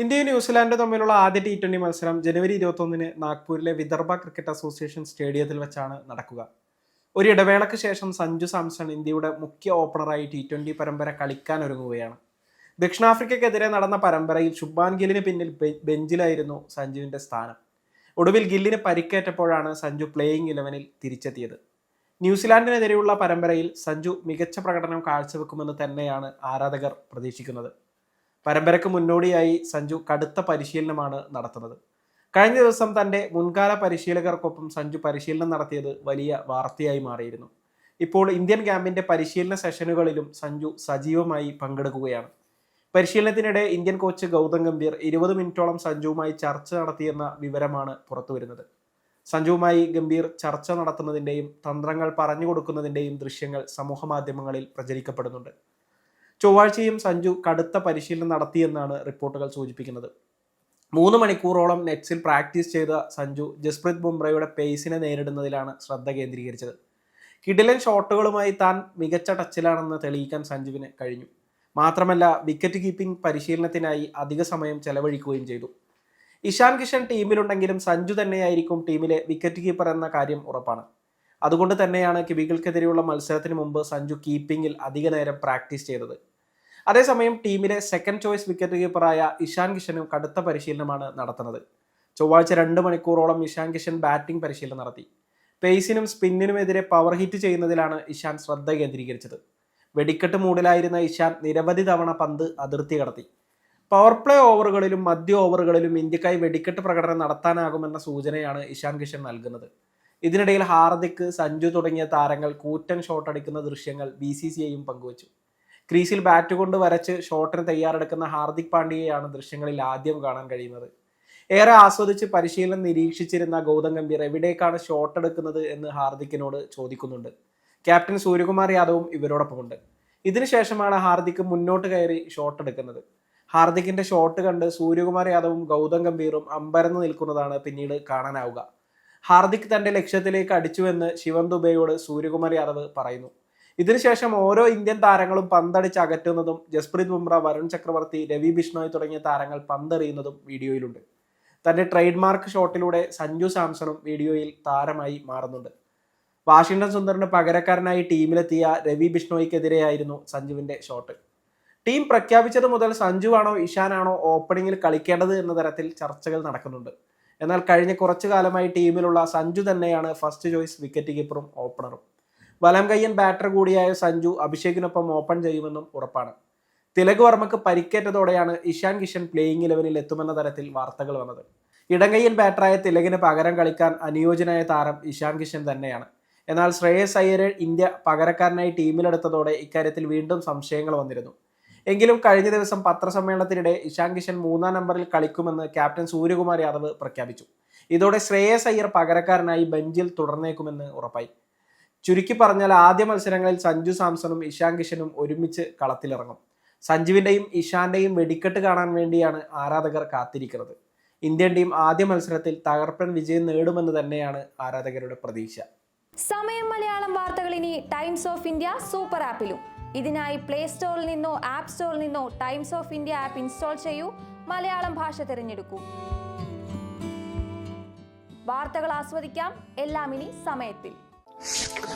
ഇന്ത്യയും ന്യൂസിലാൻഡും തമ്മിലുള്ള ആദ്യ ടി ട്വന്റി മത്സരം ജനുവരി ഇരുപത്തൊന്നിന് നാഗ്പൂരിലെ വിദർഭ ക്രിക്കറ്റ് അസോസിയേഷൻ സ്റ്റേഡിയത്തിൽ വെച്ചാണ് നടക്കുക. ഒരു ഇടവേളയ്ക്ക് ശേഷം സഞ്ജു സാംസൺ ഇന്ത്യയുടെ മുഖ്യ ഓപ്പണറായി ടി ട്വന്റി പരമ്പര കളിക്കാനൊരുങ്ങുകയാണ് ദക്ഷിണാഫ്രിക്കയ്ക്കെതിരെ നടന്ന പരമ്പരയിൽ ശുഭാൻ ഗില്ലിന് പിന്നിൽ ബെഞ്ചിലായിരുന്നു സഞ്ജുവിന്റെ സ്ഥാനം. ഒടുവിൽ ഗില്ലിന് പരിക്കേറ്റപ്പോഴാണ് സഞ്ജു പ്ലേയിങ് ഇലവനിൽ തിരിച്ചെത്തിയത്. ന്യൂസിലാൻഡിനെതിരെയുള്ള പരമ്പരയിൽ സഞ്ജു മികച്ച പ്രകടനം കാഴ്ചവെക്കുമെന്ന് തന്നെയാണ് ആരാധകർ പ്രതീക്ഷിക്കുന്നത്. പരമ്പരയ്ക്ക് മുന്നോടിയായി സഞ്ജു കടുത്ത പരിശീലനമാണ് നടത്തുന്നത്. കഴിഞ്ഞ ദിവസം തന്റെ മുൻകാല പരിശീലകർക്കൊപ്പം സഞ്ജു പരിശീലനം നടത്തിയത് വലിയ വാർത്തയായി മാറിയിരുന്നു. ഇപ്പോൾ ഇന്ത്യൻ ക്യാമ്പിന്റെ പരിശീലന സെഷനുകളിലും സഞ്ജു സജീവമായി പങ്കെടുക്കുകയാണ്. പരിശീലനത്തിനിടെ ഇന്ത്യൻ കോച്ച് ഗൗതം ഗംഭീർ ഇരുപത് മിനിറ്റോളം സഞ്ജുവുമായി ചർച്ച നടത്തിയെന്ന വിവരമാണ് പുറത്തുവരുന്നത്. സഞ്ജുവുമായി ഗംഭീർ ചർച്ച നടത്തുന്നതിന്റെയും തന്ത്രങ്ങൾ പറഞ്ഞു കൊടുക്കുന്നതിന്റെയും ദൃശ്യങ്ങൾ സമൂഹ മാധ്യമങ്ങളിൽ പ്രചരിക്കപ്പെടുന്നുണ്ട്. ചൊവ്വാഴ്ചയും സഞ്ജു കടുത്ത പരിശീലനം നടത്തിയെന്നാണ് റിപ്പോർട്ടുകൾ സൂചിപ്പിക്കുന്നത്. മൂന്ന് മണിക്കൂറോളം നെറ്റ്സിൽ പ്രാക്ടീസ് ചെയ്ത സഞ്ജു ജസ്പ്രീത് ബുംറയുടെ പേസിനെ നേരിടുന്നതിലാണ് ശ്രദ്ധ കേന്ദ്രീകരിച്ചത്. കിടിലൻ ഷോട്ടുകളുമായി താൻ മികച്ച ടച്ചിലാണെന്ന് തെളിയിക്കാൻ സഞ്ജുവിന് കഴിഞ്ഞു. മാത്രമല്ല വിക്കറ്റ് കീപ്പിംഗ് പരിശീലനത്തിനായി അധിക സമയം ചെലവഴിക്കുകയും ചെയ്തു. ഇഷാൻ കിഷൻ ടീമിലുണ്ടെങ്കിലും സഞ്ജു തന്നെയായിരിക്കും ടീമിലെ വിക്കറ്റ് കീപ്പർ എന്ന കാര്യം ഉറപ്പാണ്. അതുകൊണ്ട് തന്നെയാണ് കിവികൾക്കെതിരെയുള്ള മത്സരത്തിന് മുമ്പ് സഞ്ജു കീപ്പിംഗിൽ അധിക നേരം പ്രാക്ടീസ് ചെയ്തത്. അതേസമയം ടീമിലെ സെക്കൻഡ് ചോയ്സ് വിക്കറ്റ് കീപ്പറായ ഇഷാൻ കിഷനും കടുത്ത പരിശീലനമാണ് നടത്തുന്നത്. ചൊവ്വാഴ്ച രണ്ട് മണിക്കൂറോളം ഇഷാൻ കിഷൻ ബാറ്റിംഗ് പരിശീലനം നടത്തി. പേസിനും സ്പിന്നിനുമെതിരെ പവർ ഹിറ്റ് ചെയ്യുന്നതിലാണ് ഇഷാൻ ശ്രദ്ധ കേന്ദ്രീകരിച്ചത്. വെടിക്കെട്ട് മൂടിലായിരുന്ന ഇഷാൻ നിരവധി തവണ പന്ത് അതിർത്തി കടത്തി. പവർ പ്ലേ ഓവറുകളിലും മധ്യ ഓവറുകളിലും ഇന്ത്യക്കായി വെടിക്കെട്ട് പ്രകടനം നടത്താനാകുമെന്ന സൂചനയാണ് ഇഷാൻ കിഷൻ നൽകുന്നത്. ഇതിനിടയിൽ ഹാർദിക് സഞ്ജു തുടങ്ങിയ താരങ്ങൾ കൂറ്റൻ ഷോട്ടടിക്കുന്ന ദൃശ്യങ്ങൾ ബി സി സി ഐയും പങ്കുവച്ചു. ക്രീസിൽ ബാറ്റ് കൊണ്ട് വരച്ച് ഷോട്ടിന് തയ്യാറെടുക്കുന്ന ഹാർദിക് പാണ്ഡ്യയാണ് ദൃശ്യങ്ങളിൽ ആദ്യം കാണാൻ കഴിയുന്നത്. ഏറെ ആസ്വദിച്ച് പരിശീലനം നിരീക്ഷിച്ചിരുന്ന ഗൗതം ഗംഭീർ എവിടേക്കാണ് ഷോട്ട് എടുക്കുന്നത് എന്ന് ഹാർദിക്കിനോട് ചോദിക്കുന്നുണ്ട്. ക്യാപ്റ്റൻ സൂര്യകുമാർ യാദവും ഇവരോടൊപ്പമുണ്ട്. ഇതിനുശേഷമാണ് ഹാർദിക് മുന്നോട്ട് കയറി ഷോട്ട് എടുക്കുന്നത്. ഹാർദിക്കിന്റെ ഷോട്ട് കണ്ട് സൂര്യകുമാർ യാദവും ഗൗതം ഗംഭീറും അമ്പരന്ന് നിൽക്കുന്നതാണ് പിന്നീട് കാണാനാവുക. ഹാർദിക് തന്റെ ലക്ഷ്യത്തിലേക്ക് അടിച്ചുവെന്ന് ശിവൻ ദുബെയോട് സൂര്യകുമാർ യാദവ് പറയുന്നു. ഇതിനുശേഷം ഓരോ ഇന്ത്യൻ താരങ്ങളും പന്തടിച്ച് അകറ്റുന്നതും ജസ്പ്രീത് ബുംറ വരുൺ ചക്രവർത്തി രവി ബിഷ്ണോയ് തുടങ്ങിയ താരങ്ങൾ പന്തെറിയുന്നതും വീഡിയോയിലുണ്ട്. തന്റെ ട്രേഡ് മാർക്ക് ഷോട്ടിലൂടെ സഞ്ജു സാംസണും വീഡിയോയിൽ താരമായി മാറുന്നുണ്ട്. വാഷിംഗ്ടൺ സുന്ദറിന് പകരക്കാരനായി ടീമിലെത്തിയ രവി ബിഷ്ണോയ്ക്കെതിരെയായിരുന്നു സഞ്ജുവിന്റെ ഷോട്ട്. ടീം പ്രഖ്യാപിച്ചത് മുതൽ സഞ്ജുവാണോ ഇഷാനാണോ ഓപ്പണിംഗിൽ കളിക്കേണ്ടത് എന്ന തരത്തിൽ ചർച്ചകൾ നടക്കുന്നുണ്ട്. എന്നാൽ കഴിഞ്ഞ കുറച്ചു കാലമായി ടീമിലുള്ള സഞ്ജു തന്നെയാണ് ഫസ്റ്റ് ചോയ്സ് വിക്കറ്റ് കീപ്പറും ഓപ്പണറും. വലം കയ്യൻ ബാറ്റർ കൂടിയായ സഞ്ജു അഭിഷേകിനൊപ്പം ഓപ്പൺ ചെയ്യുമെന്നും ഉറപ്പാണ്. തിലക് വർമ്മക്ക് പരിക്കേറ്റതോടെയാണ് ഇഷാൻ കിഷൻ പ്ലേയിങ് ഇലവനിൽ എത്തുമെന്ന തരത്തിൽ വാർത്തകൾ വന്നത്. ഇടങ്കയ്യൻ ബാറ്ററായ തിലകിന് പകരം കളിക്കാൻ അനുയോജ്യനായ താരം ഇഷാൻ കിഷൻ തന്നെയാണ്. എന്നാൽ ശ്രേയസ് അയ്യരെ ഇന്ത്യ പകരക്കാരനായി ടീമിലെടുത്തതോടെ ഇക്കാര്യത്തിൽ വീണ്ടും സംശയങ്ങൾ വന്നിരുന്നു. എങ്കിലും കഴിഞ്ഞ ദിവസം പത്രസമ്മേളനത്തിനിടെ ഇഷാൻ കിഷൻ മൂന്നാം നമ്പറിൽ കളിക്കുമെന്ന് ക്യാപ്റ്റൻ സൂര്യകുമാർ യാദവ് പ്രഖ്യാപിച്ചു. ഇതോടെ ശ്രേയസ് അയ്യർ പകരക്കാരനായി ബെഞ്ചിൽ തുടർന്നേക്കുമെന്ന് ഉറപ്പായി. ചുരുക്കി പറഞ്ഞാൽ ആദ്യ മത്സരങ്ങളിൽ സഞ്ജു സാംസണും ഇഷാൻ കിഷനും ഒരുമിച്ച് കളത്തിലിറങ്ങും. സഞ്ജുവിന്റെയും ഇഷാന്റെയും വെടിക്കെട്ട് കാണാൻ വേണ്ടിയാണ് ആരാധകർ കാത്തിരിക്കുന്നത്. ഇന്ത്യൻ ടീം ആദ്യ മത്സരത്തിൽ തകർപ്പൻ വിജയം നേടുമെന്ന് തന്നെയാണ് ആരാധകരുടെ പ്രതീക്ഷ. സമയം മലയാളം വാർത്തകൾ ഇനി ടൈംസ് ഓഫ് ഇന്ത്യ സൂപ്പർ ആപ്പിലും. ഇതിനായി പ്ലേ സ്റ്റോറിൽ നിന്നോ ആപ്പ് സ്റ്റോറിൽ നിന്നോ Times of India app install ചെയ്യൂ. മലയാളം ഭാഷ തിരഞ്ഞെടുക്കൂ. വാർത്തകൾ ആസ്വദിക്കാം. എല്ലാം ഇനി സമയത്തിൽ. you